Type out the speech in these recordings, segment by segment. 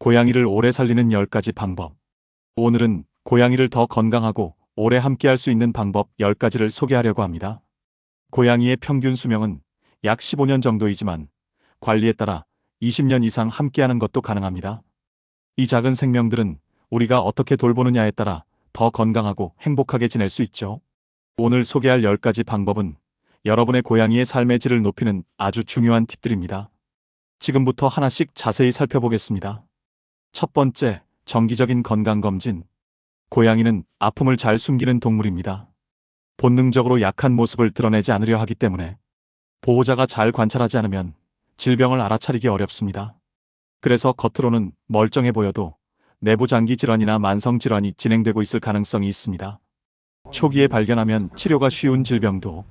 고양이를 오래 살리는 10가지 방법. 오늘은 고양이를 더 건강하고 오래 함께할 수 있는 방법 10가지를 소개하려고 합니다. 고양이의 평균 수명은 약 15년 정도이지만 관리에 따라 20년 이상 함께하는 것도 가능합니다. 이 작은 생명들은 우리가 어떻게 돌보느냐에 따라 더 건강하고 행복하게 지낼 수 있죠. 오늘 소개할 10가지 방법은 여러분의 고양이의 삶의 질을 높이는 아주 중요한 팁들입니다. 지금부터 하나씩 자세히 살펴보겠습니다. 첫 번째, 정기적인 건강검진. 고양이는 아픔을 잘 숨기는 동물입니다. 본능적으로 약한 모습을 드러내지 않으려 하기 때문에 보호자가 잘 관찰하지 않으면 질병을 알아차리기 어렵습니다. 그래서 겉으로는 멀쩡해 보여도 내부 장기 질환이나 만성 질환이 진행되고 있을 가능성이 있습니다. 초기에 발견하면 치료가 쉬운 질병도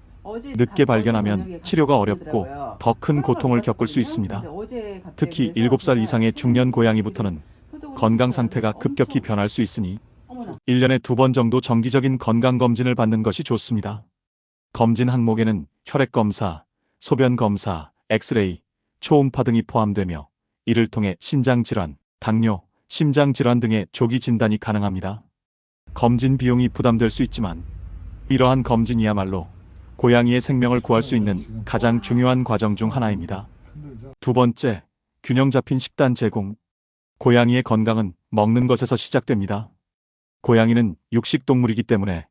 늦게 발견하면 치료가 어렵고 더 큰 고통을 겪을 수 있습니다. 특히 7살 이상의 중년 고양이부터는 건강 상태가 급격히 변할 수 있으니 1년에 두 번 정도 정기적인 건강검진을 받는 것이 좋습니다. 검진 항목에는 혈액검사, 소변검사, 엑스레이, 초음파 등이 포함되며 이를 통해 신장질환, 당뇨, 심장질환 등의 조기 진단이 가능합니다. 검진 비용이 부담될 수 있지만 이러한 검진이야말로 고양이의 생명을 구할 수 있는 가장 중요한 과정 중 하나입니다. 두 번째, 균형 잡힌 식단 제공. 고양이의 건강은 먹는 것에서 시작됩니다. 고양이는 육식 동물이기 때문에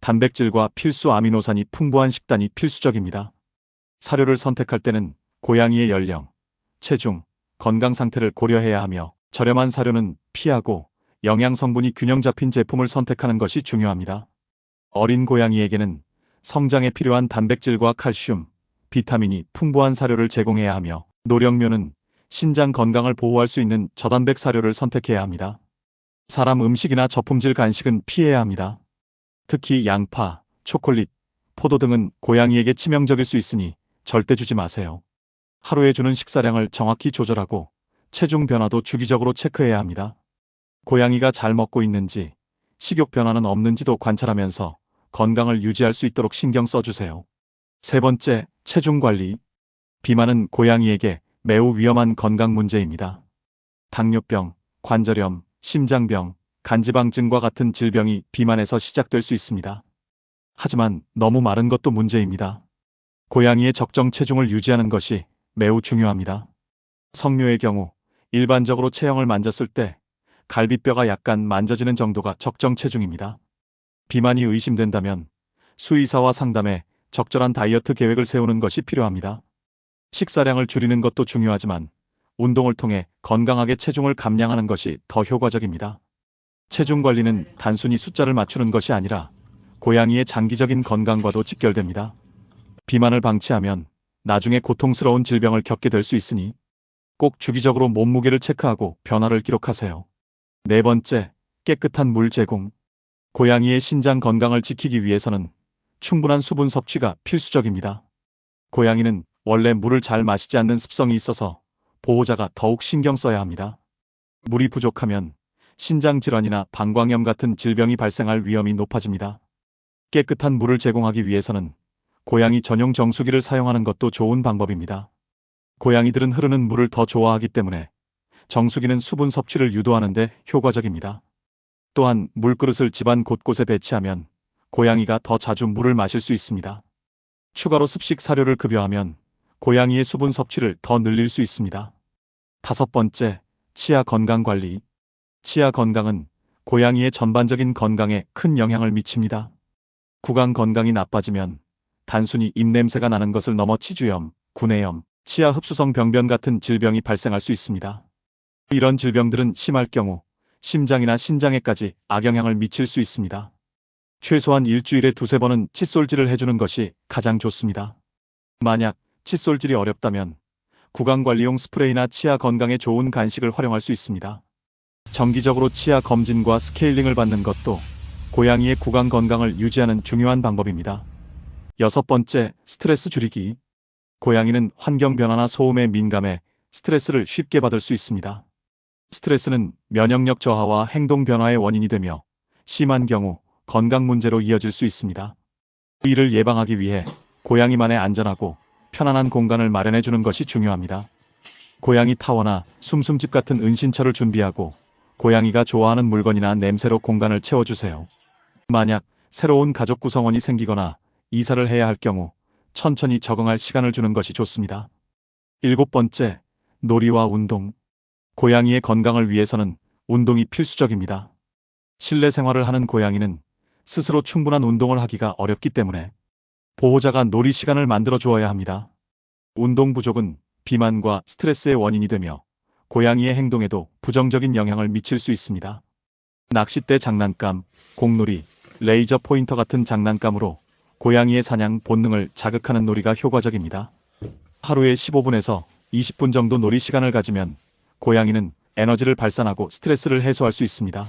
단백질과 필수 아미노산이 풍부한 식단이 필수적입니다. 사료를 선택할 때는 고양이의 연령, 체중, 건강 상태를 고려해야 하며 저렴한 사료는 피하고 영양 성분이 균형 잡힌 제품을 선택하는 것이 중요합니다. 어린 고양이에게는 성장에 필요한 단백질과 칼슘, 비타민이 풍부한 사료를 제공해야 하며 노령묘는 신장 건강을 보호할 수 있는 저단백 사료를 선택해야 합니다. 사람 음식이나 저품질 간식은 피해야 합니다. 특히 양파, 초콜릿, 포도 등은 고양이에게 치명적일 수 있으니 절대 주지 마세요. 하루에 주는 식사량을 정확히 조절하고 체중 변화도 주기적으로 체크해야 합니다. 고양이가 잘 먹고 있는지, 식욕 변화는 없는지도 관찰하면서 건강을 유지할 수 있도록 신경 써주세요. 세 번째, 체중 관리. 비만은 고양이에게 매우 위험한 건강 문제입니다. 당뇨병, 관절염, 심장병, 간지방증과 같은 질병이 비만에서 시작될 수 있습니다. 하지만 너무 마른 것도 문제입니다. 고양이의 적정 체중을 유지하는 것이 매우 중요합니다. 성묘의 경우 일반적으로 체형을 만졌을 때 갈비뼈가 약간 만져지는 정도가 적정 체중입니다. 비만이 의심된다면 수의사와 상담해 적절한 다이어트 계획을 세우는 것이 필요합니다. 식사량을 줄이는 것도 중요하지만 운동을 통해 건강하게 체중을 감량하는 것이 더 효과적입니다. 체중 관리는 단순히 숫자를 맞추는 것이 아니라 고양이의 장기적인 건강과도 직결됩니다. 비만을 방치하면 나중에 고통스러운 질병을 겪게 될 수 있으니 꼭 주기적으로 몸무게를 체크하고 변화를 기록하세요. 네 번째, 깨끗한 물 제공. 고양이의 신장 건강을 지키기 위해서는 충분한 수분 섭취가 필수적입니다. 고양이는 원래 물을 잘 마시지 않는 습성이 있어서 보호자가 더욱 신경 써야 합니다. 물이 부족하면 신장 질환이나 방광염 같은 질병이 발생할 위험이 높아집니다. 깨끗한 물을 제공하기 위해서는 고양이 전용 정수기를 사용하는 것도 좋은 방법입니다. 고양이들은 흐르는 물을 더 좋아하기 때문에 정수기는 수분 섭취를 유도하는 데 효과적입니다. 또한 물그릇을 집안 곳곳에 배치하면 고양이가 더 자주 물을 마실 수 있습니다. 추가로 습식 사료를 급여하면 고양이의 수분 섭취를 더 늘릴 수 있습니다. 다섯 번째, 치아 건강 관리. 치아 건강은 고양이의 전반적인 건강에 큰 영향을 미칩니다. 구강 건강이 나빠지면 단순히 입냄새가 나는 것을 넘어 치주염, 구내염, 치아 흡수성 병변 같은 질병이 발생할 수 있습니다. 이런 질병들은 심할 경우 심장이나 신장에까지 악영향을 미칠 수 있습니다. 최소한 일주일에 두세 번은 칫솔질을 해주는 것이 가장 좋습니다. 만약 칫솔질이 어렵다면 구강관리용 스프레이나 치아 건강에 좋은 간식을 활용할 수 있습니다. 정기적으로 치아 검진과 스케일링을 받는 것도 고양이의 구강 건강을 유지하는 중요한 방법입니다. 여섯 번째, 스트레스 줄이기. 고양이는 환경 변화나 소음에 민감해 스트레스를 쉽게 받을 수 있습니다. 스트레스는 면역력 저하와 행동 변화의 원인이 되며 심한 경우 건강 문제로 이어질 수 있습니다. 이를 예방하기 위해 고양이만의 안전하고 편안한 공간을 마련해 주는 것이 중요합니다. 고양이 타워나 숨숨집 같은 은신처를 준비하고 고양이가 좋아하는 물건이나 냄새로 공간을 채워주세요. 만약 새로운 가족 구성원이 생기거나 이사를 해야 할 경우 천천히 적응할 시간을 주는 것이 좋습니다. 일곱 번째, 놀이와 운동. 고양이의 건강을 위해서는 운동이 필수적입니다. 실내 생활을 하는 고양이는 스스로 충분한 운동을 하기가 어렵기 때문에 보호자가 놀이 시간을 만들어 주어야 합니다. 운동 부족은 비만과 스트레스의 원인이 되며 고양이의 행동에도 부정적인 영향을 미칠 수 있습니다. 낚싯대 장난감, 공놀이, 레이저 포인터 같은 장난감으로 고양이의 사냥 본능을 자극하는 놀이가 효과적입니다. 하루에 15분에서 20분 정도 놀이 시간을 가지면 고양이는 에너지를 발산하고 스트레스를 해소할 수 있습니다.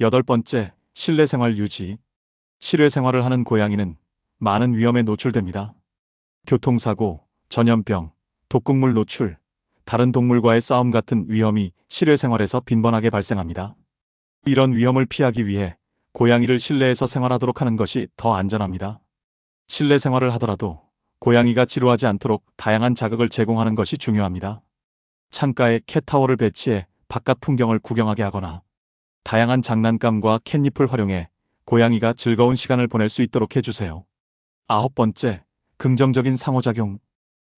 여덟 번째, 실내 생활 유지. 실외 생활을 하는 고양이는 많은 위험에 노출됩니다. 교통사고, 전염병, 독극물 노출, 다른 동물과의 싸움 같은 위험이 실외 생활에서 빈번하게 발생합니다. 이런 위험을 피하기 위해 고양이를 실내에서 생활하도록 하는 것이 더 안전합니다. 실내 생활을 하더라도 고양이가 지루하지 않도록 다양한 자극을 제공하는 것이 중요합니다. 창가에 캣타워를 배치해 바깥 풍경을 구경하게 하거나 다양한 장난감과 캣닙을 활용해 고양이가 즐거운 시간을 보낼 수 있도록 해주세요. 아홉 번째, 긍정적인 상호작용.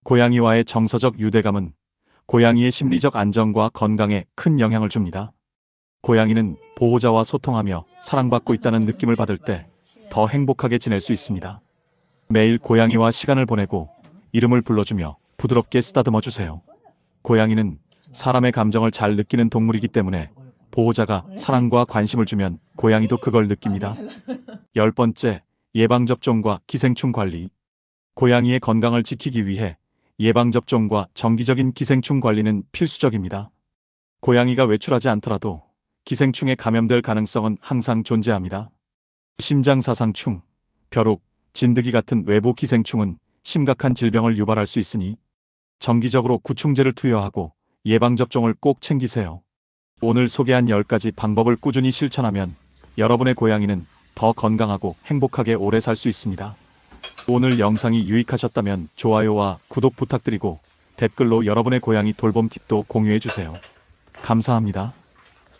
고양이와의 정서적 유대감은 고양이의 심리적 안정과 건강에 큰 영향을 줍니다. 고양이는 보호자와 소통하며 사랑받고 있다는 느낌을 받을 때 더 행복하게 지낼 수 있습니다. 매일 고양이와 시간을 보내고 이름을 불러주며 부드럽게 쓰다듬어 주세요. 고양이는 사람의 감정을 잘 느끼는 동물이기 때문에 보호자가 사랑과 관심을 주면 고양이도 그걸 느낍니다. 열 번째, 예방접종과 기생충 관리. 고양이의 건강을 지키기 위해 예방접종과 정기적인 기생충 관리는 필수적입니다. 고양이가 외출하지 않더라도 기생충에 감염될 가능성은 항상 존재합니다. 심장사상충, 벼룩, 진드기 같은 외부 기생충은 심각한 질병을 유발할 수 있으니 정기적으로 구충제를 투여하고 예방접종을 꼭 챙기세요. 오늘 소개한 10가지 방법을 꾸준히 실천하면 여러분의 고양이는 더 건강하고 행복하게 오래 살 수 있습니다. 오늘 영상이 유익하셨다면 좋아요와 구독 부탁드리고 댓글로 여러분의 고양이 돌봄 팁도 공유해 주세요. 감사합니다.